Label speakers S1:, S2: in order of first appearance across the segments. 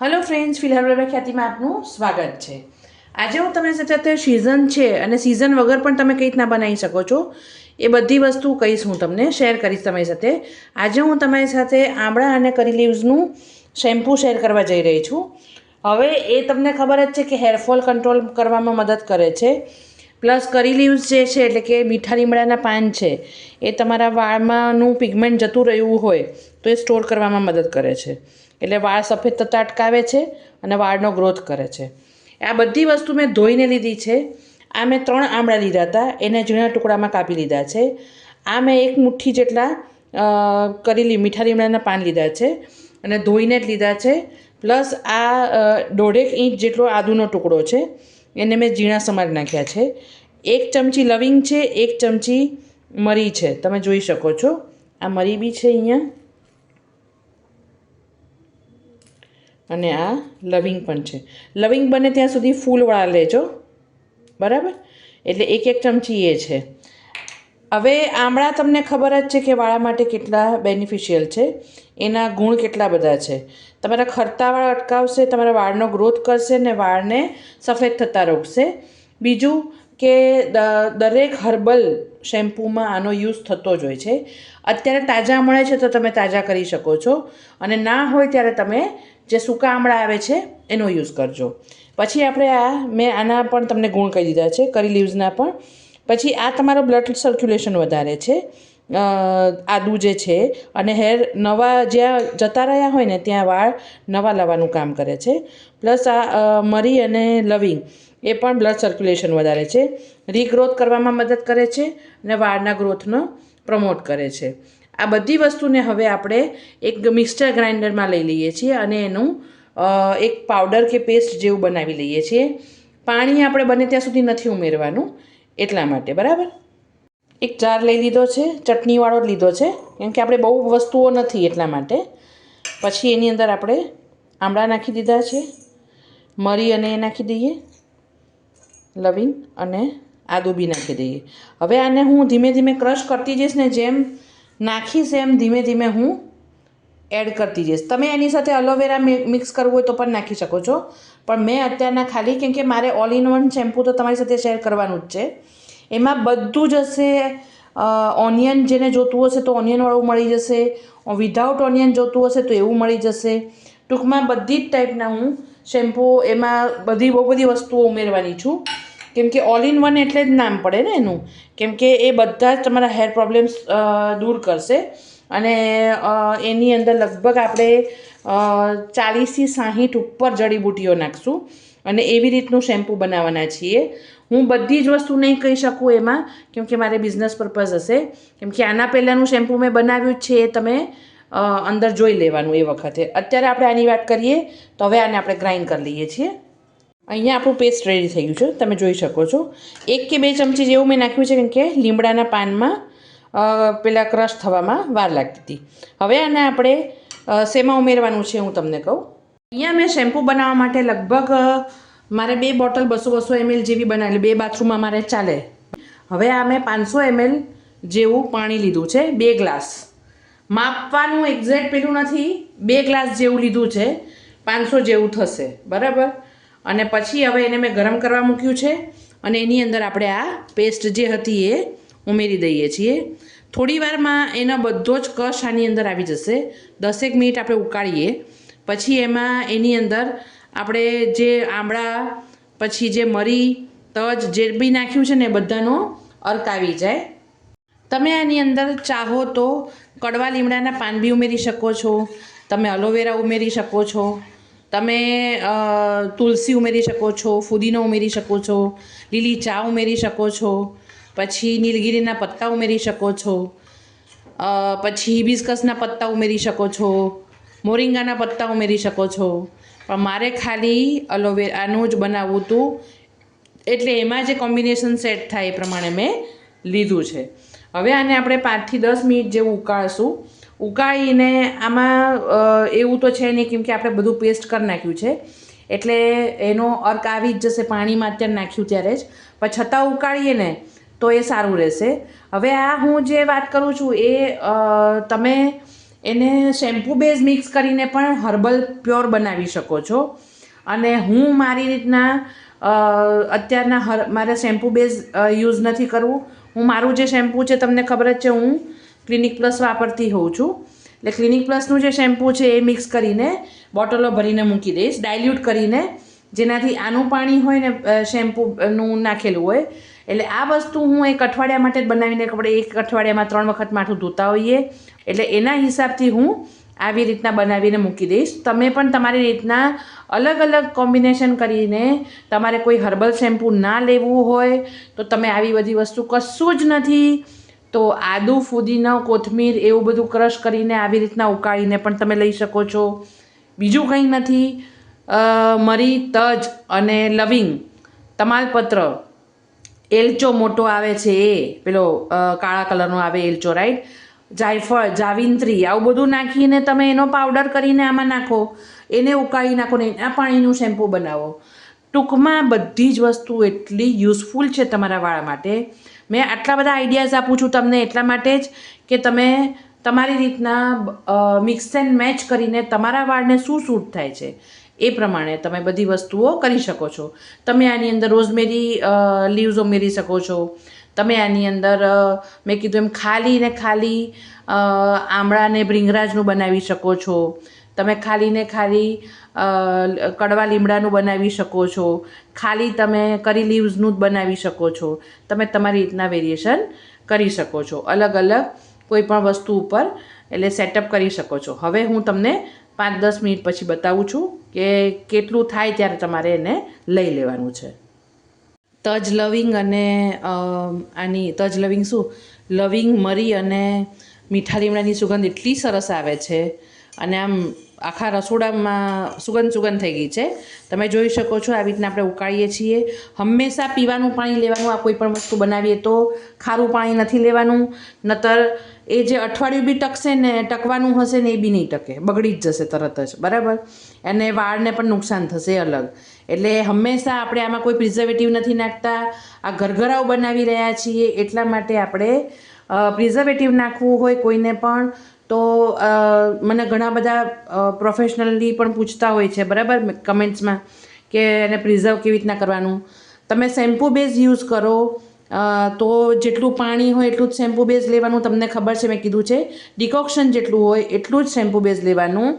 S1: Hello friends ફિલહાલ બાબા ખ્યાતિમાં આપનું સ્વાગત છે. આજે હું તમને સાથે સિઝન છે અને સિઝન વગર પણ તમે કઈ રીતના બનાવી શકો છો. એ બધી વસ્તુ કહીશ હું તમને શેર કરીશ તમારી સાથે. આજે હું તમારી સાથે આમળા અને કરી લીવ્સનું શેમ્પૂ શેર કરવા જઈ રહી છું. હવે એ તમને ખબર જ છે કે હેરફોલ કંટ્રોલ કરવામાં મદદ કરે છે. પ્લસ કરી લીવ્સ જે છે, એટલે કે મીઠા લીમડાના પાન છે, એ તમારા વાળમાંનું પિગમેન્ટ જતું રહ્યું હોય તો એ સ્ટોર કરવામાં મદદ કરે છે. એટલે વાળ સફેદ થતાં અટકાવે છે અને વાળનો ગ્રોથ કરે છે. આ બધી વસ્તુ મેં ધોઈને લીધી છે. આ મેં ત્રણ આમળા લીધા હતા. એને ઝીણા ટુકડામાં કાપી લીધા છે. આ મેં એક મુઠ્ઠી જેટલા કરેલી મીઠા લીમડાના પાન લીધા છે અને ધોઈને જ લીધા છે. પ્લસ આ દોઢેક ઇંચ જેટલો આદુનો ટુકડો છે. એને મેં ઝીણા સમાર નાખ્યા છે. એક ચમચી લવિંગ છે, એક ચમચી મરી છે. તમે જોઈ શકો છો. આ મરી બી છે અહીંયા. અને આ લવિંગ પણ છે. લવિંગ બને ત્યાં સુધી ફૂલવાળા લેજો બરાબર? એટલે એક એક ચમચી એ છે. હવે આમળા તમને ખબર જ છે કે વાળા માટે કેટલા બેનિફિશિયલ છે. એના ગુણ કેટલા બધા છે. તમારા ખરતાવાળા અટકાવશે, તમારા વાળનો ગ્રોથ કરશે ને વાળને સફેદ થતાં રોકશે. બીજું કે દરેક હર્બલ શેમ્પૂમાં આનો યુઝ થતો જ હોય છે. અત્યારે તાજા મળે છે તો તમે તાજા કરી શકો છો. અને ના હોય ત્યારે તમે જે સૂકા આમળા આવે છે, એનો યુઝ કરજો. પછી આપણે આ, મેં આના પણ તમને ગુણ કહી દીધા છે કરી લીવ્સના પણ. પછી આ તમારો બ્લડ સર્ક્યુલેશન વધારે છે. આદુ જે છે, અને હેર નવા જ્યાં જતા રહ્યા હોય ને, ત્યાં વાળ નવા લાવવાનું કામ કરે છે. પ્લસ આ મરી અને લવિંગ, એ પણ બ્લડ સર્ક્યુલેશન વધારે છે. રીગ્રોથ કરવામાં મદદ કરે છે, અને વાળના ગ્રોથનો પ્રમોટ કરે છે. આ બધી વસ્તુને હવે આપણે એક મિક્સચર ગ્રાઇન્ડરમાં લઈ લઈએ છીએ અને એનું એક પાવડર કે પેસ્ટ જેવું બનાવી લઈએ છીએ. પાણી આપણે બને ત્યાં સુધી નથી ઉમેરવાનું એટલા માટે, બરાબર? એક જાર લઈ લીધો છે, ચટણીવાળો લીધો છે, કેમ કે આપણે બહુ વસ્તુઓ નથી એટલા માટે. પછી એની અંદર આપણે આમળા નાખી દીધા છે, મરી અને એ નાખી દઈએ, લવિંગ અને આદુ બી નાખી દઈએ. હવે આને હું ધીમે ધીમે ક્રશ કરતી જઈશ ને જેમ નાખીશ એમ ધીમે ધીમે હું એડ કરતી જઈશ. તમે એની સાથે અલોવેરા મિક્સ કરવું હોય તો પણ નાખી શકો છો. પણ મેં અત્યારના ખાલી, કેમ કે મારે ઓલ ઇન વન શેમ્પૂ તો તમારી સાથે શેર કરવાનું જ છે. એમાં બધું જ હશે ઓનિયન જેને જોતું હશે તો ઓનિયનવાળું મળી જશે. વિધાઉટ ઓનિયન જોતું હશે તો એવું મળી જશે. ટૂંકમાં બધી જ ટાઈપના હું શેમ્પૂ એમાં બધી, બહુ બધી વસ્તુઓ ઉમેરવાની છું. કેમ કે ઓલ ઇન વન એટલે જ નામ પડે ને એનું. કેમ કે એ બધા જ તમારા હેર પ્રોબ્લેમ્સ દૂર કરશે. અને એની અંદર લગભગ આપણે ચાલીસથી સાહીઠ ઉપર જડીબુટ્ટીઓ નાખશું. અને એવી રીતનું શેમ્પૂ બનાવવાના છીએ. હું બધી જ વસ્તુ નહીં કહી શકું એમાં, કેમ કે મારે બિઝનેસ પર્પઝ હશે. કેમ કે આના પહેલાંનું શેમ્પૂ મેં બનાવ્યું છે એ તમે અંદર જોઈ લેવાનું એ વખતે. અત્યારે આપણે આની વાત કરીએ, તો હવે આને આપણે ગ્રાઇન્ડ કરી લઈએ છીએ. અહીંયા આપણું પેસ્ટ રેડી થઈ ગયું છે. તમે જોઈ શકો છો. એક કે બે ચમચી જેવું મેં નાખ્યું છે કેમ કે લીમડાના પાનમાં પેલા ક્રશ થવામાં વાર લાગતી હતી. હવે આને આપણે શેમાં ઉમેરવાનું છે હું તમને કહું. અહીંયા મેં શેમ્પૂ બનાવવા માટે લગભગ મારે બે બોટલ બસો બસો એમએલ જેવી બનાવેલી, બે બાથરૂમમાં મારે ચાલે. હવે આ મેં પાંચસો એમએલ જેવું પાણી લીધું છે, બે ગ્લાસ. માપવાનું એક્ઝેક્ટ પેલું નથી, બે ગ્લાસ જેવું લીધું છે, પાંચસો જેવું થશે. બરાબર? અને પછી હવે એને મેં ગરમ કરવા મૂક્યું છે અને એની અંદર આપણે આ પેસ્ટ જે હતી એ ઉમેરી દઈએ છીએ. થોડી વારમાં એનો બધો જ કશ આની અંદર આવી જશે. દસેક મિનિટ આપણે ઉકાળીએ. પછી એમાં એની અંદર આપણે જે આમળા, પછી જે મરી, તજ જે બી નાખ્યું છે ને બધાનો અર્ક આવી જાય. તમે આની અંદર ચાહો તો કડવા લીમડાના પાન બી ઉમેરી શકો છો. તમે અલોવેરા ઉમેરી શકો છો. તમે તુલસી ઉમેરી શકો છો, ફુદીનો ઉમેરી શકો છો, લીલી ચા ઉમેરી શકો છો, પછી નીલગીરીના પત્તા ઉમેરી શકો છો પછી હિબિસ્કસના પત્તા ઉમેરી શકો છો, મોરિંગાના પત્તા ઉમેરી શકો છો. પણ મારે ખાલી અલોવેરાનું જ બનાવવું હતું. એટલે એમાં જે કોમ્બિનેશન સેટ થાય એ પ્રમાણે મેં લીધું છે. હવે આને આપણે પાંચથી દસ મિનિટ જેવું ઉકાળશું. ઉકાળીને આમાં એવું તો છે નહીં કેમ કે આપણે બધું પેસ્ટ કરી નાખ્યું છે. એટલે એનો અર્ક આવી જ જશે, પાણીમાં અત્યારે નાખ્યું ત્યારે જ. પણ છતાં ઉકાળીએ ને, તો એ સારું રહેશે. હવે આ હું જે વાત કરું છું એ તમે એને શેમ્પૂ બેઝ મિક્સ કરીને પણ હર્બલ પ્યોર બનાવી શકો છો. અને હું મારી રીતના અત્યારના હર, મારે શેમ્પૂ બેઝ યુઝ નથી કરવું. હું મારું જે શેમ્પૂ છે, તમને ખબર જ છે, હું ક્લિનિક પ્લસ વાપરતી હોઉં છું. એટલે ક્લિનિક પ્લસનું જે શેમ્પૂ છે એ મિક્સ કરીને બોટલો ભરીને મૂકી દઈશ ડાયલ્યુટ કરીને. જેનાથી આનું પાણી હોય ને શેમ્પૂનું નાખેલું હોય. એટલે આ વસ્તુ હું એક અઠવાડિયા માટે જ બનાવીને આપણે એક અઠવાડિયામાં ત્રણ વખત માથું ધોતા હોઈએ. એટલે એના હિસાબથી હું આવી રીતના બનાવીને મૂકી દઈશ. તમે પણ તમારી રીતના અલગ અલગ કોમ્બિનેશન કરીને તમારે કોઈ હર્બલ શેમ્પૂ ના લેવું હોય, તો તમે આવી બધી વસ્તુ કશું જ નથી તો આદુ, ફુદીનો, કોથમીર એવું બધું ક્રશ કરીને આવી રીતના ઉકાળીને પણ તમે લઈ શકો છો. બીજું કંઈ નથી. મરી, તજ અને લવિંગ. તમાલપત્ર. એલચો મોટો આવે છે એ. પેલો કાળા કલરનો આવે એલચો રાઈટ જાયફળ, જાવિંત્રી, આવું બધું નાખીને તમે એનો પાવડર કરીને આમાં નાખો. એને ઉકાળી નાખો ને એના પાણીનું શેમ્પૂ બનાવો. ટૂંકમાં બધી જ વસ્તુ એટલી યુઝફુલ છે તમારા વાળ માટે. મેં આટલા બધા આઈડિયાઝ આપું છું તમને એટલા માટે જ કે તમે તમારી રીતના મિક્સ એન્ડ મેચ કરીને તમારા વાળને શું સૂટ થાય છે એ પ્રમાણે તમે બધી વસ્તુઓ કરી શકો છો. તમે આની અંદર રોઝમેરી લીવ્સ ઉમેરી શકો છો. તમે આની અંદર મેં કીધું એમ ખાલી ને ખાલી આમળાને બ્રિંગરાજનું બનાવી શકો છો. તમે ખાલી ને ખાલી કડવા લીમડાનું બનાવી શકો છો. ખાલી તમે કરી લીવ્સનું જ બનાવી શકો છો. તમે તમારી રીતના વેરિએશન કરી શકો છો. અલગ અલગ કોઈ પણ વસ્તુ ઉપર એટલે સેટઅપ કરી શકો છો. હવે હું તમને પાંચ દસ મિનિટ પછી બતાવું છું કે કેટલું થાય ત્યારે તમારે એને લઈ લેવાનું છે. તજ લવિંગ અને આની તજ લવિંગ શું? લવિંગ, મરી અને મીઠા લીમડાની સુગંધ એટલી સરસ આવે છે. અને આમ આખા રસોડામાં સુગંધ સુગંધ થઈ ગઈ છે. તમે જોઈ શકો છો આવી રીતના આપણે ઉકાળીએ છીએ. હંમેશા પીવાનું પાણી લેવાનું, આ કોઈ પણ વસ્તુ બનાવીએ તો ખારું પાણી નથી લેવાનું. નતર એ જે અઠવાડિયું બી ટકશે ને, ટકવાનું હશે ને એ બી નહીં ટકે. બગડી જ જશે તરત જ. બરાબર? અને વાળને પણ નુકસાન થશે અલગ. એટલે હંમેશા આપણે આમાં કોઈ પ્રિઝર્વેટિવ નથી નાખતા. આ ઘરઘરાઓ બનાવી રહ્યા છીએ. એટલા માટે આપણે પ્રિઝર્વેટિવ નાખવું હોય કોઈને પણ. તો મને ઘણા બધા પ્રોફેશનલી પણ પૂછતા હોય છે, બરાબર? કમેન્ટ્સમાં કે એને પ્રિઝર્વ કેવી રીતના કરવાનું. તમે શેમ્પૂ બેઝ યુઝ કરો તો જેટલું પાણી હોય એટલું જ શેમ્પૂ બેઝ લેવાનું. તમને ખબર છે, મેં કીધું છે ડિકોક્શન જેટલું હોય એટલું જ શેમ્પૂ બેઝ લેવાનું.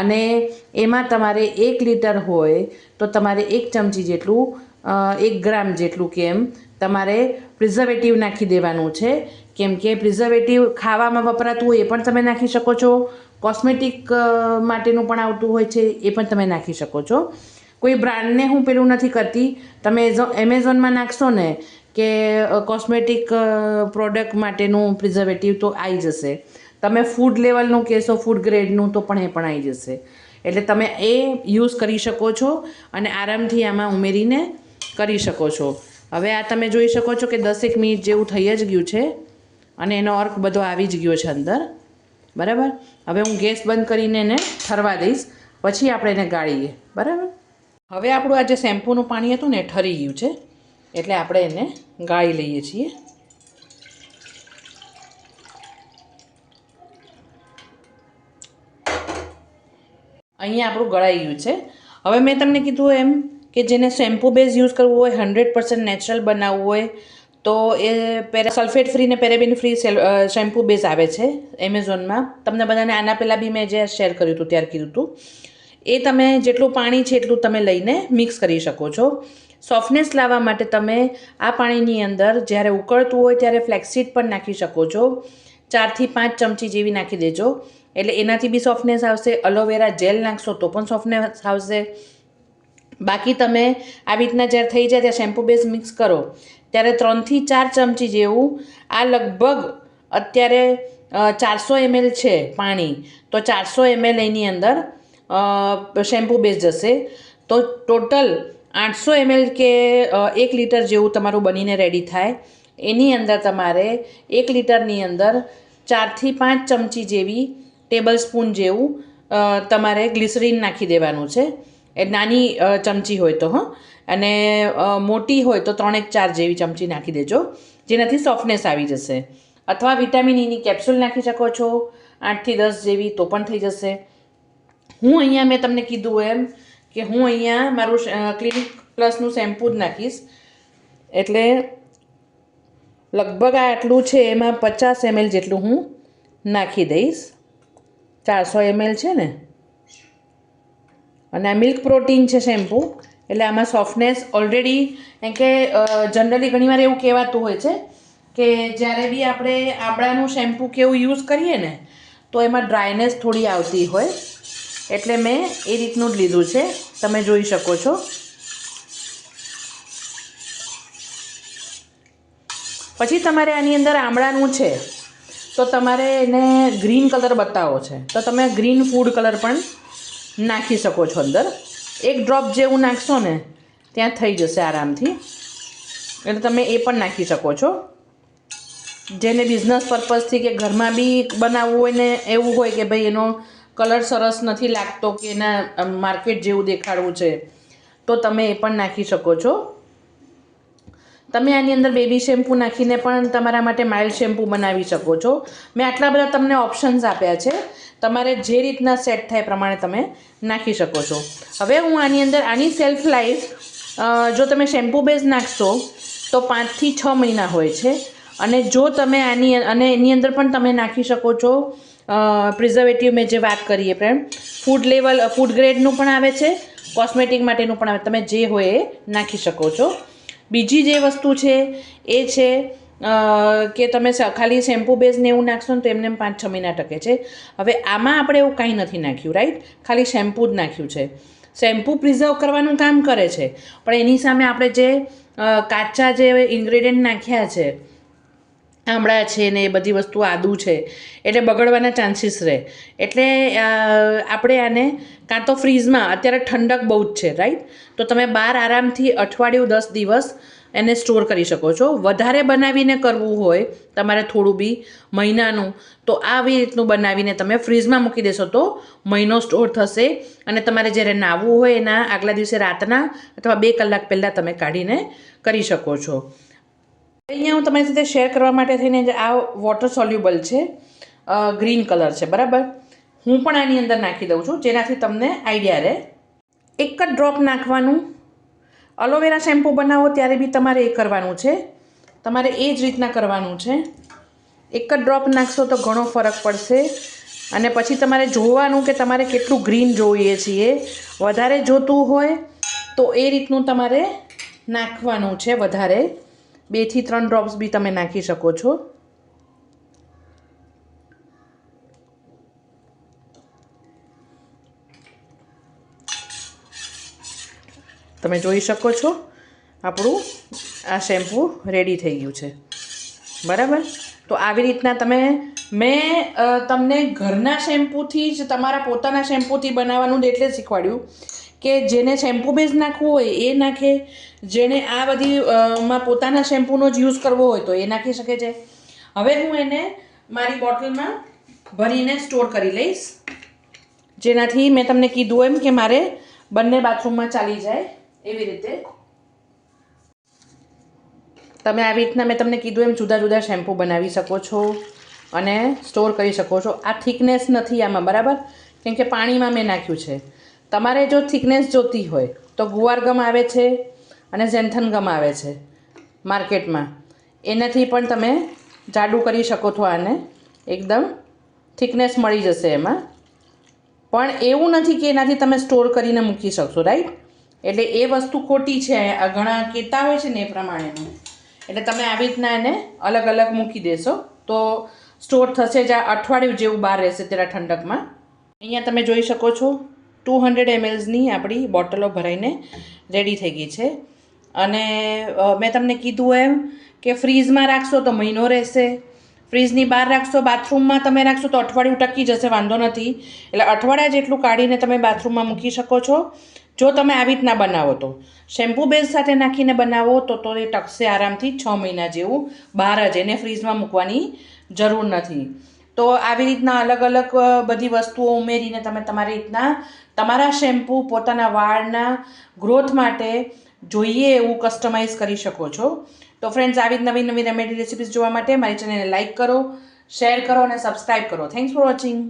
S1: અને એમાં તમારે એક લીટર હોય તો તમારે એક ચમચી જેટલું એક ગ્રામ જેટલું કે એમ તમારે પ્રિઝર્વેટિવ નાખી દેવાનું છે. કેમ કે પ્રિઝર્વેટિવ ખાવામાં વપરાતું હોય એ પણ તમે નાખી શકો છો. કોસ્મેટિક માટેનું પણ આવતું હોય છે એ પણ તમે નાખી શકો છો. કોઈ બ્રાન્ડને હું પેલું નથી કરતી. તમે એમેઝોનમાં નાખશો ને કે કોસ્મેટિક પ્રોડક્ટ માટેનું પ્રિઝર્વેટિવ તો આવી જશે. તમે ફૂડ લેવલનું કહેશો ફૂડ ગ્રેડનું તો પણ એ પણ આવી જશે. એટલે તમે એ યુઝ કરી શકો છો અને આરામથી આમાં ઉમેરીને કરી શકો છો. હવે આ તમે જોઈ શકો છો કે દસેક મિનિટ જેવું થઈ જ ગયું છે. અને એનો અર્ક બધો આવી જ ગયો છે અંદર. બરાબર? હવે હું ગેસ બંધ કરીને એને ઠરવા દઈશ. પછી આપણે એને ગાળીએ. બરાબર? હવે આપણું આ જે શેમ્પૂનું પાણી હતું ને ઠરી ગયું છે. એટલે આપણે એને ગાળી લઈએ છીએ. અહીંયા આપણું ગળાઈ ગયું છે. હવે મેં તમને કીધું એમ કે જેને શેમ્પૂ બેઝ યુઝ કરવું હોય, હંડ્રેડ પર્સન્ટ નેચરલ બનાવવું હોય તો એ પેરા સલ્ફેટ ફ્રી ને પેરેબિન ફ્રી શેમ્પૂ બેઝ આવે છે એમેઝોનમાં તમને બધાને આના પહેલાં બી મેં જે શેર કર્યું હતું, ત્યારે કીધું હતું. એ તમે જેટલું પાણી છે એટલું તમે લઈને મિક્સ કરી શકો છો. સોફ્ટનેસ લાવવા માટે તમે આ પાણીની અંદર જ્યારે ઉકળતું હોય ત્યારે ફ્લેક્સીડ પણ નાખી શકો છો. ચારથી પાંચ ચમચી જેવી નાખી દેજો. એટલે એનાથી બી સોફ્ટનેસ આવશે. અલોવેરા જેલ નાખશો તો પણ સોફ્ટનેસ આવશે. બાકી તમે આવી રીતના જ્યારે થઈ જાય ત્યારે શેમ્પૂ બેઝ મિક્સ કરો. ત્યારે ત્રણથી ચાર ચમચી જેવું આ લગભગ અત્યારે ચારસો એમએલ છે પાણી. તો ચારસો એમએલ એની અંદર શેમ્પૂ બેઝ જશે. તો ટોટલ આઠસો એમએલ કે એક લીટર જેવું તમારું બનીને રેડી થાય. એની અંદર તમારે એક લીટરની અંદર ચારથી પાંચ ચમચી જેવી ટેબલ સ્પૂન જેવું તમારે ગ્લિસરીન નાખી દેવાનું છે. એ નાની ચમચી હોય તો, હં. અને મોટી હોય તો ત્રણેક ચાર જેવી ચમચી નાખી દેજો, જેનાથી સોફ્ટનેસ આવી જશે. અથવા વિટામિન ઈની કેપ્સ્યુલ નાખી શકો છો, આઠથી દસ જેવી તો પણ થઈ જશે. હું અહીંયા મેં તમને કીધું એમ કે હું અહીંયા મારું ક્લિનિક પ્લસનું શેમ્પૂ જ નાખીશ. એટલે લગભગ આ આટલું છે, એમાં પચાસ એમએલ જેટલું હું નાખી દઈશ. ચારસો એમએલ છે ને? અને આ મિલ્ક પ્રોટીન છે શેમ્પૂ એટલે આમાં સોફ્ટનેસ ઓલરેડી એમ કે જનરલી ઘણીવાર એવું કહેવાતું હોય છે કે જ્યારે બી આપણે આમળાનું શેમ્પૂ કેવું યુઝ કરીએ ને, તો એમાં ડ્રાયનેસ થોડી આવતી હોય. એટલે મેં એ રીતનું જ લીધું છે. તમે જોઈ શકો છો. પછી તમારે આની અંદર આમળાનું છે, તો તમારે એને ગ્રીન કલર બતાવો છે. તો તમે ગ્રીન ફૂડ કલર પણ નાખી શકો છો અંદર. એક ડ્રોપ જેવું નાખશો ને, ત્યાં થઈ જશે આરામથી. એટલે તમે એ પણ નાખી શકો છો. જેને બિઝનેસ પર્પઝથી કે ઘરમાં બી બનાવવું હોય ને, એવું હોય કે ભાઈ એનો કલર સરસ નથી લાગતો કે એના માર્કેટ જેવું દેખાડવું છે, તો તમે એ પણ નાખી શકો છો. તમે આની અંદર બેબી શેમ્પૂ નાખીને પણ તમારા માટે માઇલ્ડ શેમ્પૂ બનાવી શકો છો. મેં આટલા બધા તમને ઓપ્શન્સ આપ્યા છે. તમારે જે રીતના સેટ થાય પ્રમાણે તમે નાખી શકો છો. હવે હું આની અંદર આની સેલ્ફ લાઈફ જો તમે શેમ્પૂ બેઝ નાખશો, તો પાંચથી છ મહિના હોય છે. અને જો તમે આની, અને એની અંદર પણ તમે નાખી શકો છો પ્રિઝર્વેટિવ મેં જે વાત કરીએ પ્રેમ ફૂડ લેવલ ફૂડ ગ્રેડનું પણ આવે છે કોસ્મેટિક માટેનું પણ આવે તમે જે હોય એ નાખી શકો છો. બીજી જે વસ્તુ છે એ છે કે તમે ખાલી શેમ્પૂ બેઝ ને એવું નાખશો ને તો એમને પાંચ છ મહિના ટકે છે. હવે આમાં આપણે એવું કાંઈ નથી નાખ્યું રાઈટ ખાલી શેમ્પૂ જ નાખ્યું છે. શેમ્પૂ પ્રિઝર્વ કરવાનું કામ કરે છે. પણ એની સામે આપણે જે કાચા જે ઇન્ગ્રેડિયન્ટ નાખ્યા છે આમળા છે ને એ બધી વસ્તુ આદું છે, એટલે બગડવાના ચાન્સીસ રહે. એટલે આપણે આને કાં તો ફ્રીઝમાં અત્યારે ઠંડક બહુ જ છે રાઈટ તો તમે બહાર આરામથી અઠવાડિયું, દસ દિવસ એને સ્ટોર કરી શકો છો. વધારે બનાવીને કરવું હોય, તમારે થોડું બી મહિનાનું, તો આવી રીતનું બનાવીને તમે ફ્રીઝમાં મૂકી દેશો તો મહિનો સ્ટોર થશે. અને તમારે જ્યારે નાહવું હોય એના આગલા દિવસે રાતના અથવા બે કલાક પહેલાં તમે કાઢીને કરી શકો છો. અહીંયા હું તમારી સાથે શેર કરવા માટે થઈને જે આ વોટર સોલ્યુબલ છે ગ્રીન કલર છે, બરાબર? હું પણ આની અંદર નાખી દઉં છું, જેનાથી તમને આઈડિયા રહે. એક જ ડ્રોપ નાખવાનું. અલોવેરા શેમ્પૂ બનાવો, ત્યારે બી તમારે એ કરવાનું છે. તમારે એ જ રીતના કરવાનું છે. એક જ ડ્રોપ નાખશો તો ઘણો ફરક પડશે. અને પછી તમારે જોવાનું કે તમારે કેટલું ગ્રીન જોઈએ છીએ. વધારે જોતું હોય તો એ રીતનું તમારે નાખવાનું છે, વધારે. બેથી ત્રણ ડ્રોપ્સ બી તમે નાખી શકો છો. તમે જોઈ શકો છો, આપણું આ શેમ્પૂ રેડી થઈ ગયું છે. બરાબર? તો આવી રીતના તમે, મેં તમને ઘરના શેમ્પૂથી જ, તમારા પોતાના શેમ્પૂથી બનાવવાનું એટલે શીખવાડ્યું. કે જેને શેમ્પૂ બેઝ નાખવું હોય એ નાખે જેને આ બધી માં પોતાના શેમ્પૂનો જ યુઝ કરવો હોય તો એ નાખી શકે છે. હવે હું એને મારી બોટલમાં ભરીને સ્ટોર કરી લઈશ. જેનાથી મેં તમને કીધું એમ કે મારે બંને બાથરૂમમાં ચાલી જાય એવી રીતે. તમે આવી રીતના મેં તમને કીધું એમ જુદા જુદા શેમ્પૂ બનાવી શકો છો અને સ્ટોર કરી શકો છો. આ થિકનેસ નથી આમાં, બરાબર? કેમ કે પાણીમાં મેં નાખ્યું છે. તમારે જો થિકનેસ જોતી હોય તો ગુવાર ગમ આવે છે અને ઝેન્થન ગમ આવે છે માર્કેટમાં. એનાથી પણ તમે જાડું કરી શકો છો આને. એકદમ થિકનેસ મળી જશે એમાં. પણ એવું નથી કે એનાથી તમે સ્ટોર કરીને મૂકી શકશો, રાઈટ? એટલે એ વસ્તુ ખોટી છે ઘણા કહેતા હોય છે ને એ પ્રમાણેનું. એટલે તમે આવી રીતના એને અલગ અલગ મૂકી દેશો. તો સ્ટોર થશે જ અઠવાડિયું જેવું બહાર રહેશે તેના ઠંડકમાં. અહીંયા તમે જોઈ શકો છો ટુ હંડ્રેડ એમએલ્સની આપણી બોટલો ભરાઈને રેડી થઈ ગઈ છે. અને મેં તમને કીધું એમ કે ફ્રીઝમાં રાખશો તો મહિનો રહેશે. ફ્રીજની બહાર રાખશો, બાથરૂમમાં તમે રાખશો તો અઠવાડિયું ટકી જશે, વાંધો નથી. એટલે અઠવાડિયા જેટલું કાઢીને તમે બાથરૂમમાં મૂકી શકો છો. જો તમે આવી રીતના બનાવો તો. શેમ્પૂ બેઝ સાથે નાખીને બનાવો તો તો એ ટકશે આરામથી છ મહિના જેવું. બહાર જ એને ફ્રીઝમાં મૂકવાની જરૂર નથી. તો આવી રીતના અલગ અલગ બધી વસ્તુઓ ઉમેરીને તમે તમારી રીતના તમારા શેમ્પૂ, પોતાના વાળના ગ્રોથ માટે જોઈએ એવું કસ્ટમાઇઝ કરી શકો છો. તો ફ્રેન્ડ્સ, આવી જ નવી નવી રેમેડી રેસિપીઝ જોવા માટે મારી ચેનલને લાઇક કરો, શેર કરો અને સબસ્ક્રાઈબ કરો. Thanks for watching.